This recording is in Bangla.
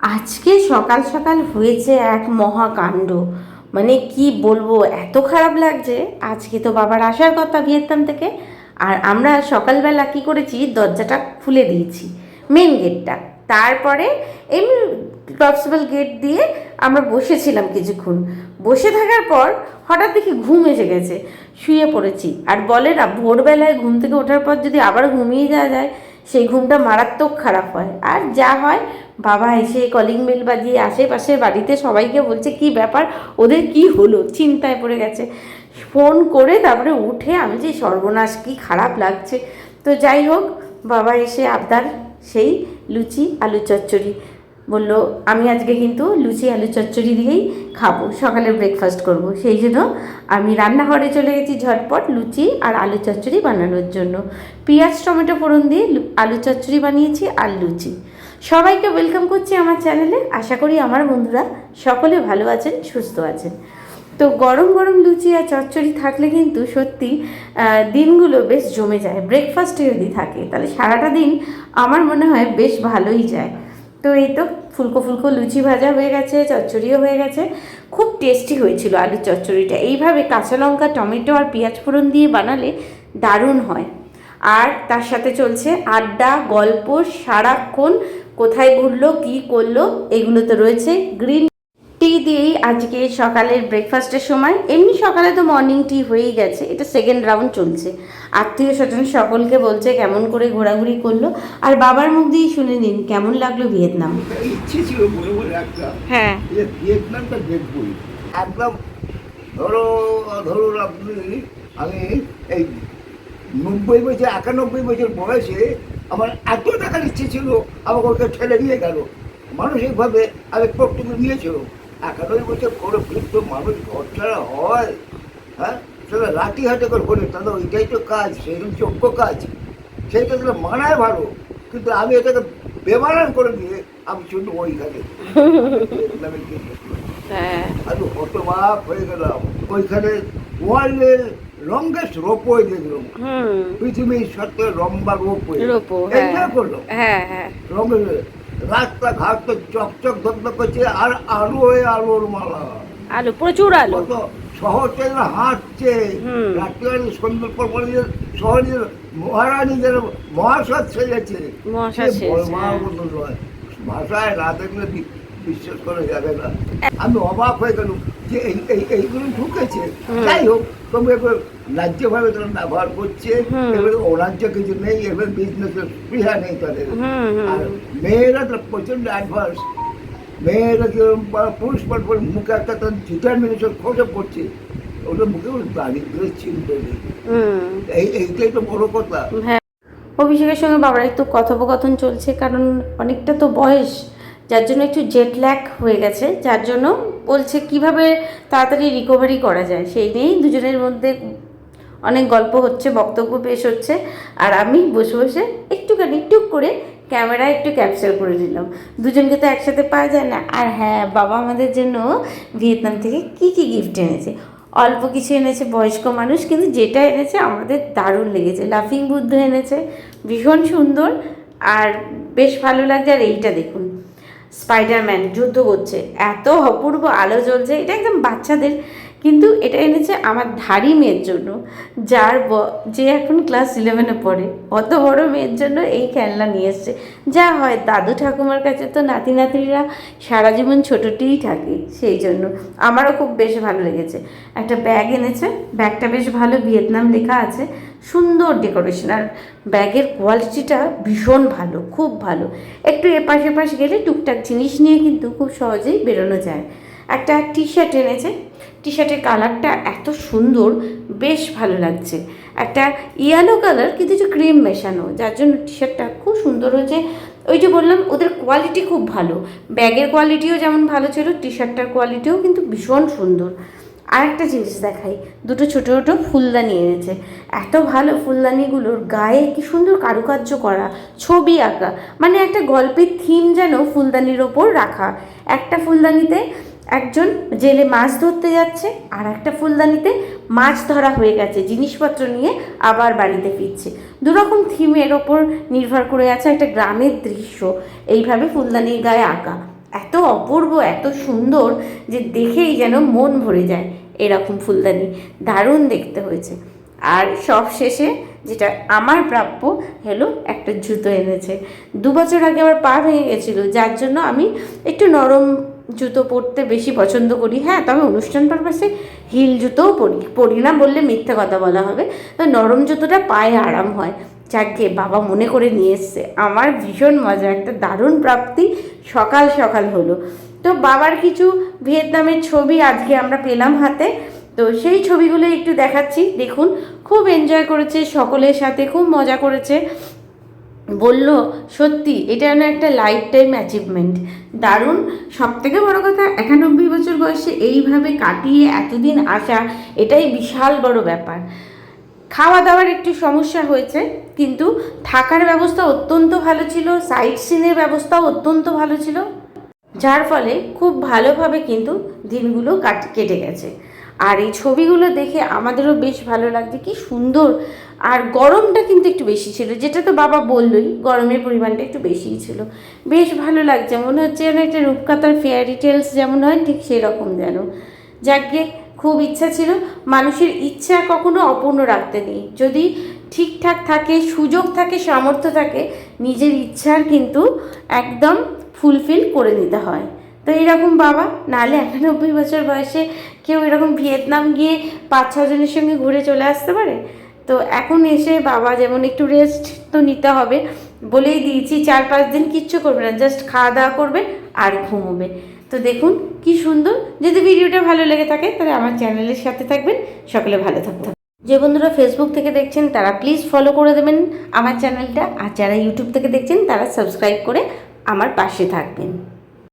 আজকে সকাল সকাল হয়েছে এক মহাকাণ্ড। মানে কি বলব, এত খারাপ লাগছে। আজকে তো বাবার আসার কথা ভিয়েতনাম থেকে। আর আমরা সকালবেলা কি করেছি, দরজাটা খুলে দিয়েছি মেন গেটটা তারপরে এমনি ক্রসবেল গেট দিয়ে আমরা বসেছিলাম কিছুক্ষণ। বসে থাকার পর হঠাৎ দেখি ঘুম এসে গেছে। শুয়ে পড়েছি। আর বলে না, ভোরবেলায় ঘুম থেকে ওঠার পর যদি আবার ঘুমিয়ে যাওয়া যায় সেই ঘুমটা মারাত্মক খারাপ হয়। আর যা হয়, বাবা এসে কলিং বেল বাজিয়ে আশেপাশে বাড়িতে সবাইকে বলছে, কি ব্যাপার? ওদের কি হলো? চিন্তায় পড়ে গেছে। ফোন করে তারপরে উঠে আমি যে সর্বনাশ, কি খারাপ লাগছে। তো যাই হোক, বাবা এসে আবদার, সেই লুচি আলু চচ্চড়ি। বলল, আমি আজকে কিন্তু লুচি আলু চচ্চড়ি দিয়েই খাব সকালে ব্রেকফাস্ট করব। সেই জন্য আমি রান্নাঘরে চলে গেছি ঝটপট লুচি আর আলু চচ্চড়ি বানানোর জন্য। পেঁয়াজ, টমেটো ফোড়ন দিয়ে আলু চচ্চড়ি বানিয়েছি আর লুচি। সবাইকে ওয়েলকাম করছি আমার চ্যানেলে আশা করি আমার বন্ধুরা সকলে ভালো আছেন, সুস্থ আছেন। তো গরম গরম লুচি আর চচ্চড়ি থাকলে কিন্তু সত্যি দিনগুলো বেশ জমে যায়। ব্রেকফাস্ট যদি থাকে। তাহলে সারাটা দিন আমার মনে হয় বেশ ভালোই যায়। তো এই তো ফুলকো ফুলকো লুচি ভাজা হয়ে গেছে, চচ্চড়িও হয়ে গেছে। খুব টেস্টি হয়েছিল আলুর চচ্চড়িটা। এইভাবে কাঁচা লঙ্কা, টমেটো আর পেঁয়াজ ফোড়ন দিয়ে বানালে দারুণ হয়। আর তার সাথে চলছে আড্ডা, গল্প, সারাক্ষণ, কোথায় ঘুরলো, কি করল, এগুলো তো রয়েছে। গ্রিন আজকে সকালের ব্রেকফাস্টের সময় এমনি সকালে তো মর্নিং টি হয়েই গেছে এটা সেকেন্ড রাউন্ড চলছে। আত্মীয় স্বজন সকলকে বলছে কেমন করে ঘোরাঘুরি করল আর বাবার মুখ দিয়েই শুনে নিন কেমন লাগল ভিয়েতনাম? ইচ্ছে ছিল মনে মনে একটা। হ্যাঁ। ভিয়েতনামটা দেখবই একদম ধরো ধরুন আপনি আমি এই নব্বই বছর একানব্বই বছর বয়সে আমার এত টাকার ইচ্ছে ছিল আমাকে ওকে ঠেলে নিয়ে গেল। মানসিকভাবে আমি প্রকৃতি নিয়েছিল একানব্বই বছর করে বৃদ্ধ মানুষ ঘর ছাড়া হয় হ্যাঁ? সেটা লাঠি হাতে করে বলে তাহলে ওইটাই তো কাজ সেরকম যোগ্য কাজ। সেইটা তাহলে মানায় ভালো। কিন্তু আমি এটাকে বেমানান করে দিয়ে আমি শুধু ওইখানে দেখলাম। হ্যাঁ। আমি হতবাক হয়ে গেলাম। ওইখানে ওয়ার্ল্ডের লংগেস্ট রোপওয়ে দেখলাম। হুম। পৃথিবীর সবচেয়ে লম্বা রোপওয়ে রোপো হ্যাঁ। করল হ্যাঁ হ্যাঁ। রঙের রাস্তাঘাট তো চকচক ধকধক করছে আর আলো আলোর মালা। আলু প্রচুর আলো। কত শহর হাঁটছে। রাত্রিবেলা সুন্দর পর শহরের মহারানীদের মহাসাদ সেজেছে। হ্যাঁ। ভাষায় না দেখলে বিশ্বাস করা যাবে না। আমি অবাক হয়ে গেলাম যে এই এই এইগুলো ঢুকেছে। যাই হোক তবে এবার ন্যায্যভাবে তারা ব্যবহার করছে। এবার অন্যায্য কিছু নেই এবার বিজনেসের স্পৃহা নেই তাদের। আর মেয়েরা তো প্রচণ্ড অ্যাডভান্স মেয়েরা যেরকম পুরুষ পাঠ মুখে একটা তার ডিটারমিনেশন খসে পড়ছে ওদের মুখে দারিদ্রের চিন্তা নেই। এই এইটাই তো বড় কথা। হ্যাঁ। অভিষেকের সঙ্গে বাবার একটু কথোপকথন চলছে কারণ অনেকটা তো বয়স। যার জন্য একটু জেট ল্যাক হয়ে গেছে, যার জন্য বলছে কীভাবে তাড়াতাড়ি রিকভারি করা যায়। সেই নিয়েই দুজনের মধ্যে অনেক গল্প হচ্ছে, বক্তব্য পেশ হচ্ছে। আর আমি বসে বসে একটুখানি টুক করে ক্যামেরা একটু ক্যাপচার করে নিলাম। দুজনকে তো একসাথে পাওয়া যায় না। আর হ্যাঁ বাবা আমাদের জন্য ভিয়েতনাম থেকে কি কি গিফট এনেছে? অল্প কিছু এনেছে বয়স্ক মানুষ, কিন্তু যেটা এনেছে আমাদের দারুণ লেগেছে। লাফিং বুদ্ধ এনেছে, ভীষণ সুন্দর। আর বেশ ভালো লাগছে। আর এইটা দেখুন স্পাইডারম্যান যুদ্ধ করছে। এত অপূর্ব আলো জ্বলছে এটা একদম বাচ্চাদের কিন্তু এটা এনেছে আমার ধারি মেয়ের জন্য, যার যে এখন ক্লাস ইলেভেনে পড়ে। অত বড় মেয়ের জন্য এই খেলনা নিয়ে এসছে। যা হয়, দাদু ঠাকুমার কাছে তো নাতি নাতিরা সারা জীবন ছোটোটিই থাকে সেই জন্য। আমারও খুব বেশ ভালো লেগেছে। একটা ব্যাগ এনেছে ব্যাগটা বেশ ভালো, ভিয়েতনাম লেখা আছে। সুন্দর ডেকোরেশন আর ব্যাগের কোয়ালিটিটা ভীষণ ভালো, খুব ভালো। একটু এপাশ এপাশ গেলে টুকটাক জিনিস নিয়ে কিন্তু খুব সহজেই বেরোনো যায়। একটা টি শার্ট এনেছে। টি শার্টের কালারটা এত সুন্দর, বেশ ভালো লাগছে। একটা ইয়েলো কালার কিন্তু একটু ক্রিম মেশানো, যার জন্য টি শার্টটা খুব সুন্দর হয়েছে। ওই যে বললাম, ওদের কোয়ালিটি খুব ভালো। ব্যাগের কোয়ালিটিও যেমন ভালো ছিল টি শার্টটার কোয়ালিটিও কিন্তু ভীষণ সুন্দর। আরেকটা জিনিস দেখাই, দুটো ছোটো ছোটো ফুলদানি এনেছে। এত ভালো ফুলদানিগুলোর গায়ে কি সুন্দর কারুকার্য করা, ছবি আঁকা। মানে একটা গল্পের থিম যেন ফুলদানির ওপর রাখা। একটা ফুলদানিতে একজন জেলে মাছ ধরতে যাচ্ছে আর একটা ফুলদানিতে মাছ ধরা হয়ে গেছে, জিনিসপত্র নিয়ে আবার বাড়িতে ফিরছে। দুরকম থিমের ওপর নির্ভর করে আছে একটা গ্রামের দৃশ্য, এইভাবে ফুলদানির গায়ে আঁকা। এত অপূর্ব, এত সুন্দর যে দেখেই যেন মন ভরে যায় এরকম ফুলদানি। দারুণ দেখতে হয়েছে। আর সব শেষে যেটা আমার প্রাপ্য, হলো একটা জুতো এনেছে। দু বছর আগে আমার পা ভেঙে গেছিল, যার জন্য আমি একটু নরম জুতো পরতে বেশি পছন্দ করি। হ্যাঁ তবে অনুষ্ঠান পারপাসে হিল জুতোও পরি। পরি না বললে মিথ্যে কথা বলা হবে। তো নরম জুতোটা পায়ে আরাম হয়। যাকে বাবা মনে করে নিয়ে এসছে। আমার ভীষণ মজা, একটা দারুণ প্রাপ্তি সকাল সকাল হলো। তো বাবার কিছু ভিয়েতনামের ছবি আজকে আমরা পেলাম হাতে। তো সেই ছবিগুলো একটু দেখাচ্ছি। দেখুন, খুব এনজয় করেছে সকলের সাথে, খুব মজা করেছে। বলল, সত্যি, এটা যেন একটা লাইফ টাইম অ্যাচিভমেন্ট দারুণ। সব থেকে বড় কথা, একানব্বই বছর বয়সে এইভাবে কাটিয়ে এতদিন আসা, এটাই বিশাল বড় ব্যাপার। খাওয়া দাওয়ার একটু সমস্যা হয়েছে, কিন্তু থাকার ব্যবস্থা অত্যন্ত ভালো ছিল সাইট সিনের ব্যবস্থাও অত্যন্ত ভালো ছিল। যার ফলে খুব ভালোভাবে কিন্তু দিনগুলো কাট, কেটে গেছে। আর এই ছবিগুলো দেখে আমাদেরও বেশ ভালো লাগছে, কি সুন্দর আর গরমটা কিন্তু একটু বেশি ছিল, যেটা তো বাবা বললোই, গরমের পরিমাণটা একটু বেশিই ছিল। বেশ ভালো লাগছে, মনে হচ্ছে যেন একটা রূপকাতার ফেয়ারি টেলস যেমন হয়, ঠিক সেরকম যেন। যাকে খুব ইচ্ছা ছিল, মানুষের ইচ্ছা কখনো অপূর্ণ রাখতে নেই। যদি ঠিকঠাক থাকে, সুযোগ থাকে, সামর্থ্য থাকে, নিজের ইচ্ছার কিন্তু একদম ফুলফিল করে নিতে হয়। তো এরকম বাবা, নাহলে একানব্বই বছর বয়সে কেউ এরকম ভিয়েতনাম গিয়ে পাঁচ ছজনের সঙ্গে ঘুরে চলে আসতে পারে? তো এখন এসে বাবা যেমন একটু রেস্ট তো নিতে হবে, বলেই দিয়েছি চার পাঁচ দিন কিচ্ছু করবে না জাস্ট খাওয়া দাওয়া করবে আর ঘুমোবে। তো দেখুন কি সুন্দর, যদি ভিডিওটা ভালো লেগে থাকে তাহলে আমার চ্যানেলের সাথে থাকবেন, সকলে ভালো থাকবেন। যে বন্ধুরা ফেসবুক থেকে দেখছেন তারা প্লিজ ফলো করে দেবেন আমার চ্যানেলটা আর যারা ইউটিউব থেকে দেখছেন তারা সাবস্ক্রাইব করে আমার পাশে থাকবেন।